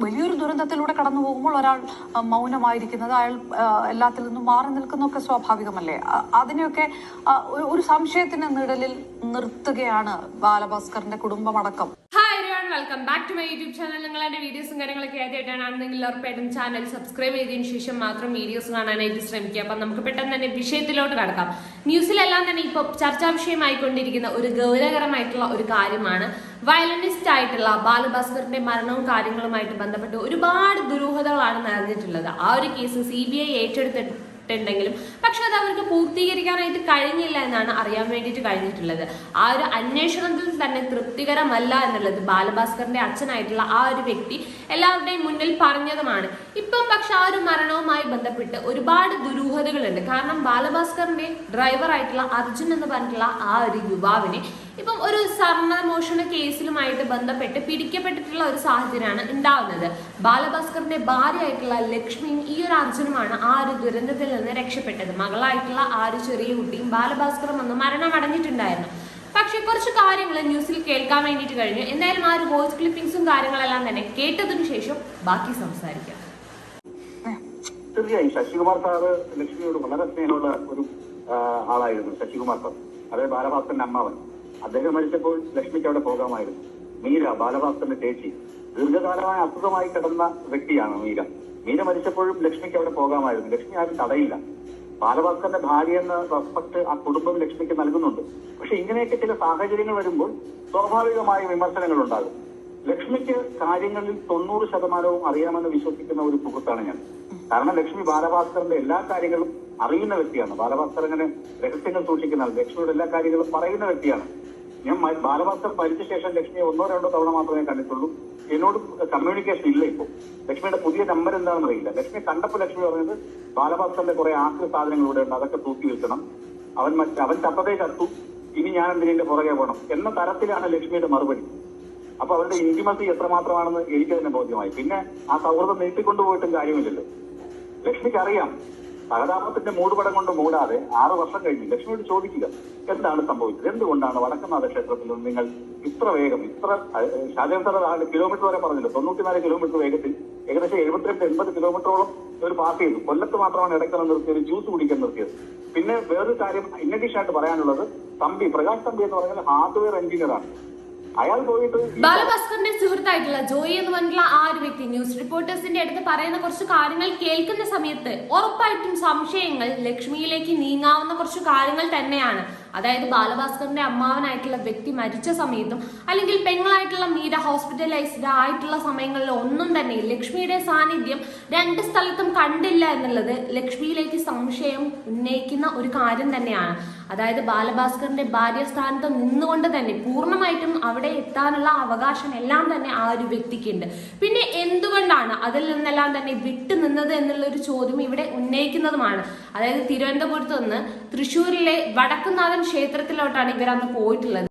വലിയൊരു ദുരന്തത്തിലൂടെ കടന്നു പോകുമ്പോൾ ഒരാൾ മൗനമായിരിക്കുന്നത് അയാൾ എല്ലാത്തിൽ നിന്നും മാറി നിൽക്കുന്നതൊക്കെ സ്വാഭാവികമല്ലേ? അതിനെയൊക്കെ ഒരു- സംശയത്തിന് നിഴലിൽ നിർത്തുകയാണ് ബാലഭാസ്കറിന്റെ കുടുംബമടക്കം. Welcome back to my YouTube channel നിങ്ങൾ എന്റെ വീഡിയോസും കാര്യങ്ങളൊക്കെ ആദ്യമായിട്ടാണെന്നെങ്കിൽ ഉറപ്പായിട്ടും ചാനൽ സബ്സ്ക്രൈബ് ചെയ്തതിനു ശേഷം മാത്രം വീഡിയോസ് കാണാനായിട്ട് ശ്രമിക്കുക. അപ്പം നമുക്ക് പെട്ടെന്ന് തന്നെ വിഷയത്തിലോട്ട് കടക്കാം. ന്യൂസിലെല്ലാം തന്നെ ഇപ്പോൾ ചർച്ചാ വിഷയമായിക്കൊണ്ടിരിക്കുന്ന ഒരു ഗൗരവകരമായിട്ടുള്ള ഒരു കാര്യമാണ് വയലനിസ്റ്റ് ആയിട്ടുള്ള ബാലഭാസ്കറിന്റെ മരണവും കാര്യങ്ങളുമായിട്ട് ബന്ധപ്പെട്ട് ഒരുപാട് ദുരൂഹതകളാണ് നടന്നിട്ടുള്ളത്. ആ ഒരു കേസ് സി ബി ഐ ഏറ്റെടുത്തിട്ട് ണ്ടെങ്കിലും പക്ഷെ അത് അവർക്ക് പൂർത്തീകരിക്കാനായിട്ട് കഴിഞ്ഞില്ല എന്നാണ് അറിയാൻ വേണ്ടിയിട്ട് കഴിഞ്ഞിട്ടുള്ളത്. ആ ഒരു അന്വേഷണത്തിൽ തന്നെ തൃപ്തികരമല്ല എന്നുള്ളത് ബാലഭാസ്കറിന്റെ അച്ഛനായിട്ടുള്ള ആ ഒരു വ്യക്തി എല്ലാവരുടെയും മുന്നിൽ പറഞ്ഞതുമാണ്. ഇപ്പം പക്ഷെ ആ ഒരു മരണവുമായി ബന്ധപ്പെട്ട് ഒരുപാട് ദുരൂഹതകളുണ്ട്. കാരണം ബാലഭാസ്കറിന്റെ ഡ്രൈവറായിട്ടുള്ള അർജുൻ എന്ന് പറഞ്ഞിട്ടുള്ള ആ ഒരു യുവാവിനെ ഇപ്പം ഒരു സ്വർണമോഷണ കേസിലുമായിട്ട് ബന്ധപ്പെട്ട് പിടിക്കപ്പെട്ടിട്ടുള്ള ഒരു സാഹചര്യമാണ് ഉണ്ടാവുന്നത്. ബാലഭാസ്കറിന്റെ ഭാര്യയായിട്ടുള്ള ലക്ഷ്മിയും ഈ ഒരു അർജുനുമാണ് ആ ഒരു ദുരന്തത്തിൽ നിന്ന് രക്ഷപ്പെട്ടത്. മകളായിട്ടുള്ള ആ ഒരു ചെറിയ കുട്ടിയും ബാലഭാസ്കറും വന്ന് മരണമടഞ്ഞിട്ടുണ്ടായിരുന്നു. പക്ഷെ കുറച്ച് കാര്യങ്ങൾ ന്യൂസിൽ കേൾക്കാൻ വേണ്ടിയിട്ട് കഴിഞ്ഞു. എന്തായാലും ആ ഒരു വോയിസ് ക്ലിപ്പിംഗ്സും കാര്യങ്ങളെല്ലാം തന്നെ കേട്ടതിനു ശേഷം ബാക്കി സംസാരിക്കാം. തീർച്ചയായും ശശികുമാർ സാറ് ലക്ഷ്മിയോട് വളരെ സ്നേഹമുള്ള ഒരു ആളായിരുന്നു ശശികുമാർ സാർ. അതായത് ബാലഭാസ്കറിന്റെ അമ്മാവൻ. അദ്ദേഹം മരിച്ചപ്പോൾ ലക്ഷ്മിക്ക് അവിടെ പോകാമായിരുന്നു. മീര ബാലഭാസ്കറിന്റെ ചേച്ചി ദീർഘകാലമായ അസുഖമായി കിടന്ന വ്യക്തിയാണ് മീര. മീര മരിച്ചപ്പോഴും ലക്ഷ്മിക്ക് അവിടെ പോകാമായിരുന്നു. ലക്ഷ്മി ആരും തടയില്ല. ബാലഭാസ്കറിന്റെ ഭാര്യ എന്ന റെസ്പെക്ട് ആ കുടുംബം ലക്ഷ്മിക്ക് നൽകുന്നുണ്ട്. പക്ഷെ ഇങ്ങനെയൊക്കെ ചില സാഹചര്യങ്ങൾ വരുമ്പോൾ സ്വാഭാവികമായ വിമർശനങ്ങൾ ഉണ്ടാകും. ലക്ഷ്മിക്ക് കാര്യങ്ങളിൽ തൊണ്ണൂറ് ശതമാനവും അറിയാമെന്ന് വിശ്വസിക്കുന്ന ഒരു സുഹൃത്താണ് ഞാൻ. കാരണം ലക്ഷ്മി ബാലഭാസ്കറിന്റെ എല്ലാ കാര്യങ്ങളും അറിയുന്ന വ്യക്തിയാണ്. ബാലഭാസ്കർ അങ്ങനെ രഹസ്യങ്ങൾ സൂക്ഷിക്കുന്ന ലക്ഷ്മിയുടെ എല്ലാ കാര്യങ്ങളും പറയുന്ന വ്യക്തിയാണ്. ഞാൻ ബാലഭാസ്കർ മരിച്ച ശേഷം ലക്ഷ്മിയെ ഒന്നോ രണ്ടോ തവണ മാത്രമേ കണ്ടിട്ടുള്ളൂ. എന്നോട് കമ്മ്യൂണിക്കേഷൻ ഇല്ല ഇപ്പോൾ ലക്ഷ്മിയുടെ പുതിയ നമ്പർ എന്താണെന്ന് അറിയില്ല. ലക്ഷ്മി കണ്ടപ്പോൾ ലക്ഷ്മി പറഞ്ഞത് ബാലഭാസ്കറിന്റെ കുറെ ആക്രി സാധനങ്ങൾ ഇവിടെ ഉണ്ട് അതൊക്കെ തൂക്കി വെക്കണം. അവൻ അവൻ ചത്തതേ ചത്തു. ഇനി ഞാൻ എന്തിനെ പുറകെ പോകണം എന്ന തരത്തിലാണ് ലക്ഷ്മിയുടെ മറുപടി. അപ്പൊ അവരുടെ ഇന്റിമസി എത്രമാത്രമാണെന്ന് എനിക്ക് തന്നെ ബോധ്യമായി. പിന്നെ ആ സൗഹൃദം നീട്ടിക്കൊണ്ടുപോയിട്ടും കാര്യമില്ലല്ലോ. ലക്ഷ്മിക്ക് അറിയാം സഹതാപത്തിന്റെ മൂടുപടം കൊണ്ട് മൂടാതെ ആറു വർഷം കഴിഞ്ഞ് ലക്ഷ്മിയോട് ചോദിക്കുക എന്താണ് സംഭവിച്ചത്? എന്തുകൊണ്ടാണ് വടക്കനാഥ ക്ഷേത്രത്തിൽ നിന്ന് നിങ്ങൾ ഇത്ര വേഗം ഇത്ര ശാലേശ്വര കിലോമീറ്റർ വരെ പറഞ്ഞില്ല തൊണ്ണൂറ്റിനാല് കിലോമീറ്റർ വേഗത്തിൽ ഏകദേശം എഴുപത്തിരണ്ട് എൺപത് കിലോമീറ്ററോളം ഒരു പാസ് ചെയ്തു. കൊല്ലത്ത് മാത്രമാണ് ഇടയ്ക്കണം നിർത്തിയത് ജ്യൂസ് കുടിക്കാൻ നിർത്തിയത്. പിന്നെ വേറൊരു കാര്യം ഇന്നഡീഷൻ ആയിട്ട് പറയാനുള്ളത് തമ്പി പ്രകാശ് തമ്പി എന്ന് പറഞ്ഞാൽ ഹാർഡ്വെയർ എഞ്ചിനീയറാണ് അയാൾ പോയിട്ട് ബാലഭാസ്കറിന്റെ സുഹൃത്തായിട്ടുള്ള ജോയി എന്ന് പറഞ്ഞിട്ടുള്ള ആ ഒരു വ്യക്തി ന്യൂസ് റിപ്പോർട്ടേഴ്സിന്റെ അടുത്ത് പറയുന്ന കുറച്ച് കാര്യങ്ങൾ കേൾക്കുന്ന സമയത്ത് ഉറപ്പായിട്ടും സംശയങ്ങൾ ലക്ഷ്മിയിലേക്ക് നീങ്ങാവുന്ന കുറച്ച് കാര്യങ്ങൾ തന്നെയാണ്. അതായത് ബാലഭാസ്കറിന്റെ അമ്മാവനായിട്ടുള്ള വ്യക്തി മരിച്ച സമയത്തും അല്ലെങ്കിൽ പെങ്ങളായിട്ടുള്ള മീര ഹോസ്പിറ്റലൈസ്ഡ് ആയിട്ടുള്ള സമയങ്ങളിൽ ഒന്നും തന്നെ ലക്ഷ്മിയുടെ സാന്നിധ്യം രണ്ട് സ്ഥലത്തും കണ്ടില്ല എന്നുള്ളത് ലക്ഷ്മിയിലേക്ക് സംശയം ഉന്നയിക്കുന്ന ഒരു കാര്യം തന്നെയാണ്. അതായത് ബാലഭാസ്കറിന്റെ ഭാര്യ സ്ഥാനത്ത് നിന്നുകൊണ്ട് തന്നെ പൂർണമായിട്ടും അവിടെ എത്താനുള്ള അവകാശം എല്ലാം തന്നെ ആ ഒരു വ്യക്തിക്കുണ്ട്. പിന്നെ എന്തുകൊണ്ടാണ് അതിൽ നിന്നെല്ലാം തന്നെ വിട്ടു നിന്നത് എന്നുള്ള ഒരു ചോദ്യം ഇവിടെ ഉന്നയിക്കുന്നതുമാണ്. അതായത് തിരുവനന്തപുരത്ത് നിന്ന് തൃശ്ശൂരിലെ വടക്കുന്നാഥൻ ക്ഷേത്രത്തിലോട്ടാണ് ഇവർ അന്ന് പോയിട്ടുള്ളത്.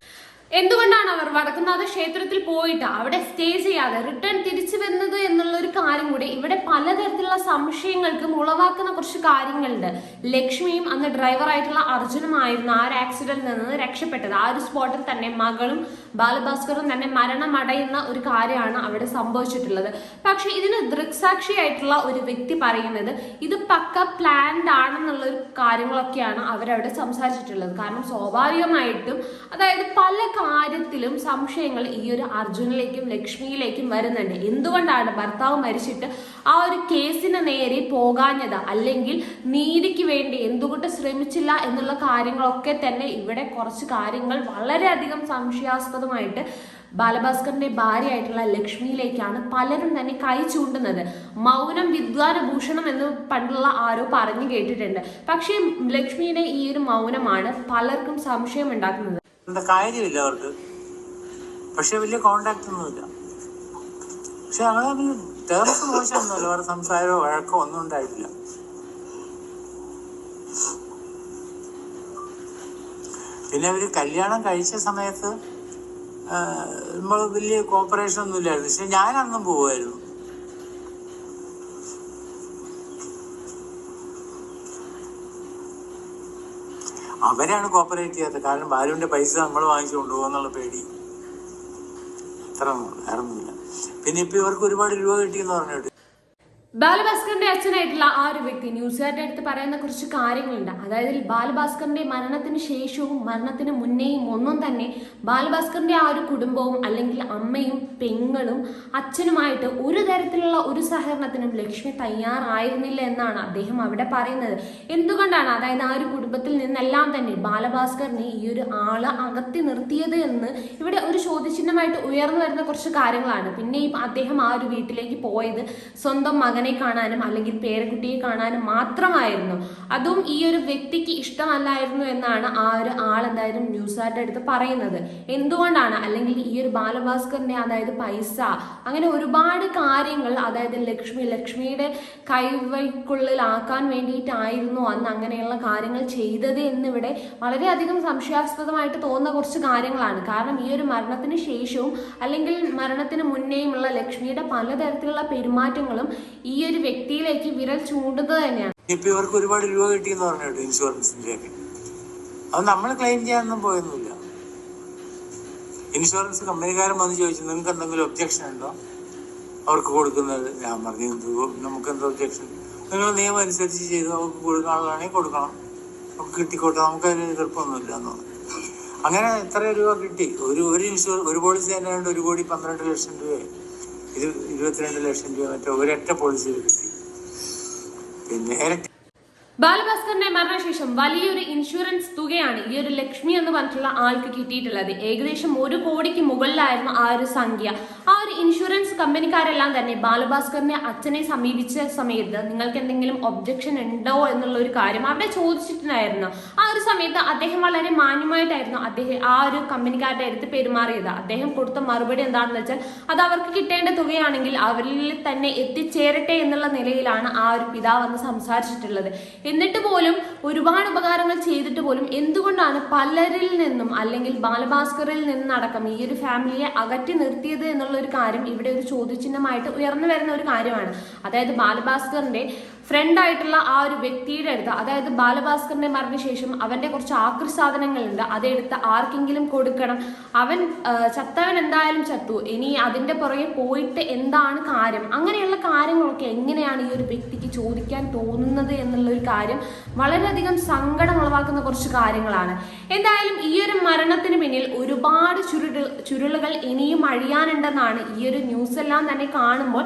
എന്തുകൊണ്ടാണ് അവർ വടക്കുന്നാഥ ക്ഷേത്രത്തിൽ പോയിട്ട് അവിടെ സ്റ്റേ ചെയ്യാതെ റിട്ടേൺ തിരിച്ചു വരുന്നത് എന്നുള്ള ഒരു കാര്യം കൂടി ഇവിടെ പലതരത്തിലുള്ള സംശയങ്ങൾക്കും ഉളവാക്കുന്ന കുറച്ച് കാര്യങ്ങളുണ്ട്. ലക്ഷ്മിയും അന്ന് ഡ്രൈവറായിട്ടുള്ള അർജുനുമായിരുന്നു ആ ഒരു ആക്സിഡന്റിൽ നിന്ന് രക്ഷപ്പെട്ടത്. ആ ഒരു സ്പോട്ടിൽ തന്നെ മകളും ബാലഭാസ്കറും തന്നെ മരണമടയുന്ന ഒരു കാര്യമാണ് അവിടെ സംഭവിച്ചിട്ടുള്ളത്. പക്ഷെ ഇതിന് ദൃക്സാക്ഷിയായിട്ടുള്ള ഒരു വ്യക്തി പറയുന്നത് ഇത് പക്ക പ്ലാൻഡ് ആണെന്നുള്ള ഒരു കാര്യങ്ങളൊക്കെയാണ് അവരവിടെ സംസാരിച്ചിട്ടുള്ളത്. കാരണം സ്വാഭാവികമായിട്ടും അതായത് പല കാര്യത്തിലും സംശയങ്ങൾ ഈ ഒരു അർജുനിലേക്കും ലക്ഷ്മിയിലേക്കും വരുന്നുണ്ട്. എന്തുകൊണ്ടാണ് ഭർത്താവ് മരിച്ചിട്ട് ആ ഒരു കേസിന് നേരെ പോകാഞ്ഞത്. അല്ലെങ്കിൽ നീതിക്ക് വേണ്ടി എന്തുകൊണ്ട് ശ്രമിച്ചില്ല എന്നുള്ള കാര്യങ്ങളൊക്കെ തന്നെ ഇവിടെ കുറച്ച് കാര്യങ്ങൾ വളരെയധികം സംശയാസ്പദമായിട്ട് ബാലഭാസ്കറിന്റെ ഭാര്യയായിട്ടുള്ള ലക്ഷ്മിയിലേക്കാണ് പലരും തന്നെ കൈ ചൂണ്ടുന്നത്. മൗനം വിദ്വാന ഭൂഷണം എന്ന് പണ്ടുള്ള ആരോ പറഞ്ഞു കേട്ടിട്ടുണ്ട്. പക്ഷേ ലക്ഷ്മിയുടെ ഈ ഒരു മൗനമാണ് പലർക്കും സംശയം ഉണ്ടാക്കുന്നത് എന്താ കാര്യമില്ല അവർക്ക്. പക്ഷെ വലിയ കോണ്ടാക്ട് ഒന്നുമില്ല. പക്ഷെ അങ്ങനെ ടേംസ് മോശമൊന്നുമല്ല വേറെ സംസാരമോ വഴക്കോ ഒന്നും ഉണ്ടായിട്ടില്ല. പിന്നെ അവർ കല്യാണം കഴിച്ച സമയത്ത് നമ്മൾ വലിയ കോപ്പറേഷൻ ഒന്നും ഇല്ലായിരുന്നു. പക്ഷെ ഞാൻ അന്നും പോവായിരുന്നു. അവരാണ് കോപ്പറേറ്റ് ചെയ്യാത്തത്. കാരണം ബാലുവിന്റെ പൈസ നമ്മൾ വാങ്ങിച്ചു കൊണ്ടുപോകുന്നുള്ള പേടി. അത്ര വേറെ ഒന്നുമില്ല പിന്നെ ഇപ്പൊ ഇവർക്ക് ഒരുപാട് രൂപ കിട്ടിയെന്ന് പറഞ്ഞിട്ട് ബാലഭാസ്കറിന്റെ അച്ഛനായിട്ടുള്ള ആ ഒരു വ്യക്തി ന്യൂസുകാരുടെ അടുത്ത് പറയുന്ന കുറച്ച് കാര്യങ്ങളുണ്ട്. അതായത് ബാലഭാസ്കറിന്റെ മരണത്തിന് ശേഷവും മരണത്തിന് മുന്നേയും ഒന്നും തന്നെ ബാലഭാസ്കറിന്റെ ആ ഒരു കുടുംബവും അല്ലെങ്കിൽ അമ്മയും പെങ്ങളും അച്ഛനുമായിട്ട് ഒരു തരത്തിലുള്ള ഒരു സഹകരണത്തിനും ലക്ഷ്മി തയ്യാറായിരുന്നില്ല എന്നാണ് അദ്ദേഹം അവിടെ പറയുന്നത്. എന്തുകൊണ്ടാണ്? അതായത് ആ ഒരു കുടുംബത്തിൽ നിന്നെല്ലാം തന്നെ ബാലഭാസ്കറിനെ ഈ ഒരു ആൾ അകത്തി നിർത്തിയത് എന്ന് ഇവിടെ ഒരു ചോദ്യചിഹ്നമായിട്ട് ഉയർന്നു വരുന്ന കുറച്ച് കാര്യങ്ങളാണ്. പിന്നെയും അദ്ദേഹം ആ ഒരു വീട്ടിലേക്ക് പോയത് സ്വന്തം മകനെ കാണാനും അല്ലെങ്കിൽ പേരക്കുട്ടിയെ കാണാനും മാത്രമായിരുന്നു. അതും ഈ ഒരു വ്യക്തിക്ക് ഇഷ്ടമല്ലായിരുന്നു എന്നാണ് ആ ഒരു ആൾ എന്തായാലും ന്യൂസുകാരുടെ അടുത്ത് പറയുന്നത്. എന്തുകൊണ്ടാണ്? അല്ലെങ്കിൽ ഈ ഒരു ബാലഭാസ്കറിന്റെ അതായത് പൈസ അങ്ങനെ ഒരുപാട് കാര്യങ്ങൾ അതായത് ലക്ഷ്മി ലക്ഷ്മിയുടെ കൈവയ്ക്കുള്ളിലാക്കാൻ വേണ്ടിയിട്ടായിരുന്നു അന്ന് അങ്ങനെയുള്ള കാര്യങ്ങൾ ചെയ്തത് എന്നിവിടെ വളരെയധികം സംശയാസ്പദമായിട്ട് തോന്നുന്ന കുറച്ച് കാര്യങ്ങളാണ്. കാരണം ഈ ഒരു മരണത്തിന് ശേഷവും അല്ലെങ്കിൽ മരണത്തിന് മുന്നേയുമുള്ള ലക്ഷ്മിയുടെ പലതരത്തിലുള്ള പെരുമാറ്റങ്ങളും ഒരു വ്യക്തിയിലേക്ക് വിരൽ ചൂണ്ടുന്നത് തന്നെയാണ്. ഇപ്പൊ ഇവർക്ക് ഒരുപാട് രൂപ കിട്ടിയെന്ന് പറഞ്ഞു ഇൻഷുറൻസിന്റെ അത് നമ്മൾ ക്ലെയിം ചെയ്യാനൊന്നും പോയൊന്നുമില്ല. ഇൻഷുറൻസ് കമ്പനിക്കാരൻ വന്ന് ചോദിച്ചു നിങ്ങൾക്ക് എന്തെങ്കിലും ഒബ്ജക്ഷൻ ഉണ്ടോ? അവർക്ക് കൊടുക്കുന്നത് ഞാൻ പറഞ്ഞു "എന്ത് നമുക്ക് എന്താ ഒബ്ജക്ഷൻ നിങ്ങൾ നിയമം അനുസരിച്ച് ചെയ്ത് അവർക്ക് കൊടുക്കാനുള്ളതാണെങ്കിൽ കൊടുക്കണം. നമുക്ക് കിട്ടിക്കോട്ടെ നമുക്ക് അതിന് എതിർപ്പൊന്നുമില്ല എന്ന് അങ്ങനെ എത്ര രൂപ കിട്ടി? ഒരു ഒരു ഇൻഷുറൻസ് ഒരു പോളിസി തന്നെ ഒരു കോടി പന്ത്രണ്ട് ലക്ഷം രൂപ ഇത് ഇരുപത്തിരണ്ട് ലക്ഷം രൂപ മറ്റേ ഒരൊറ്റ പോളിസി കിട്ടി. പിന്നെ ബാലഭാസ്കറിന്റെ മരണശേഷം വലിയൊരു ഇൻഷുറൻസ് തുകയാണ് ഈ ഒരു ലക്ഷ്മി എന്ന് പറഞ്ഞിട്ടുള്ള ആൾക്ക് കിട്ടിയിട്ടുള്ളത്. ഏകദേശം ഒരു കോടിക്ക് മുകളിലായിരുന്നു ആ ഒരു സംഖ്യ. ആ ഒരു ഇൻഷുറൻസ് കമ്പനിക്കാരെല്ലാം തന്നെ ബാലഭാസ്കറിനെ അച്ഛനെ സമീപിച്ച സമയത്ത് നിങ്ങൾക്ക് എന്തെങ്കിലും ഒബ്ജക്ഷൻ ഉണ്ടോ എന്നുള്ള ഒരു കാര്യം അവിടെ ചോദിച്ചിട്ടുണ്ടായിരുന്നു. ആ ഒരു സമയത്ത് അദ്ദേഹം വളരെ മാന്യമായിട്ടായിരുന്നു അദ്ദേഹം ആ ഒരു കമ്പനിക്കാരുടെ അടുത്ത് പെരുമാറിയത്. അദ്ദേഹം കൊടുത്ത മറുപടി എന്താണെന്ന് വെച്ചാൽ അത് അവർക്ക് കിട്ടേണ്ട തുകയാണെങ്കിൽ അവരിൽ തന്നെ എത്തിച്ചേരട്ടെ എന്നുള്ള നിലയിലാണ് ആ ഒരു പിതാവ് അന്ന് സംസാരിച്ചിട്ടുള്ളത്. എന്നിട്ട് പോലും ഒരുപാട് ഉപകാരങ്ങൾ ചെയ്തിട്ട് പോലും എന്തുകൊണ്ടാണ് പലരിൽ നിന്നും അല്ലെങ്കിൽ ബാലഭാസ്കറിൽ നിന്നടക്കം ഈ ഒരു ഫാമിലിയെ അകറ്റി നിർത്തിയത് എന്നുള്ള ഒരു കാര്യം ഇവിടെ ഒരു ചോദ്യചിഹ്നമായിട്ട് ഉയർന്നു വരുന്ന ഒരു കാര്യമാണ്. അതായത് ബാലഭാസ്കറിന്റെ ഫ്രണ്ട് ആയിട്ടുള്ള ആ ഒരു വ്യക്തിയുടെ അടുത്ത് അതായത് ബാലഭാസ്കറിന്റെ മരണശേഷം അവന്റെ കുറച്ച് ആക്രി അതെടുത്ത് ആർക്കെങ്കിലും കൊടുക്കണം. അവൻ ചത്തവൻ എന്തായാലും ചത്തു. ഇനി അതിന്റെ പുറകെ പോയിട്ട് എന്താണ് കാര്യം? അങ്ങനെയുള്ള കാര്യങ്ങളൊക്കെ എങ്ങനെയാണ് ഈ ഒരു വ്യക്തിക്ക് ചോദിക്കാൻ തോന്നുന്നത് എന്നുള്ള ഒരു കാര്യം വളരെയധികം സങ്കടം ഉളവാക്കുന്ന കുറച്ച് കാര്യങ്ങളാണ്. എന്തായാലും ഈ ഒരു മരണത്തിന് പിന്നിൽ ഒരുപാട് ചുരുൾ ചുരുളുകൾ ഇനിയും അഴിയാനുണ്ടെന്നാണ് ഈ ഒരു ന്യൂസ് എല്ലാം തന്നെ കാണുമ്പോൾ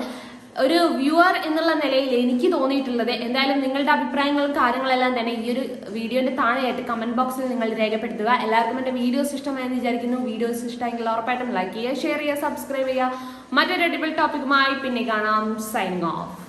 ഒരു വ്യൂവർ എന്നുള്ള നിലയിൽ എനിക്ക് തോന്നിയിട്ടുള്ളത് എന്തായാലും നിങ്ങളുടെ അഭിപ്രായങ്ങളും കാര്യങ്ങളെല്ലാം തന്നെ ഈ ഒരു വീഡിയോന്റെ താഴെയായിട്ട് കമന്റ് ബോക്സിൽ നിങ്ങൾ രേഖപ്പെടുത്തുക. എല്ലാവർക്കും എന്റെ വീഡിയോസ് ഇഷ്ടമായെന്ന് വിചാരിക്കുന്നു. വീഡിയോസ് ഇഷ്ടമെങ്കിൽ ഉറപ്പായിട്ടും ലൈക്ക് ചെയ്യുക ഷെയർ ചെയ്യുക സബ്സ്ക്രൈബ് ചെയ്യുക. മറ്റൊരു അടിപൊളി ടോപ്പിക്കുമായി പിന്നെ കാണാം. Signing off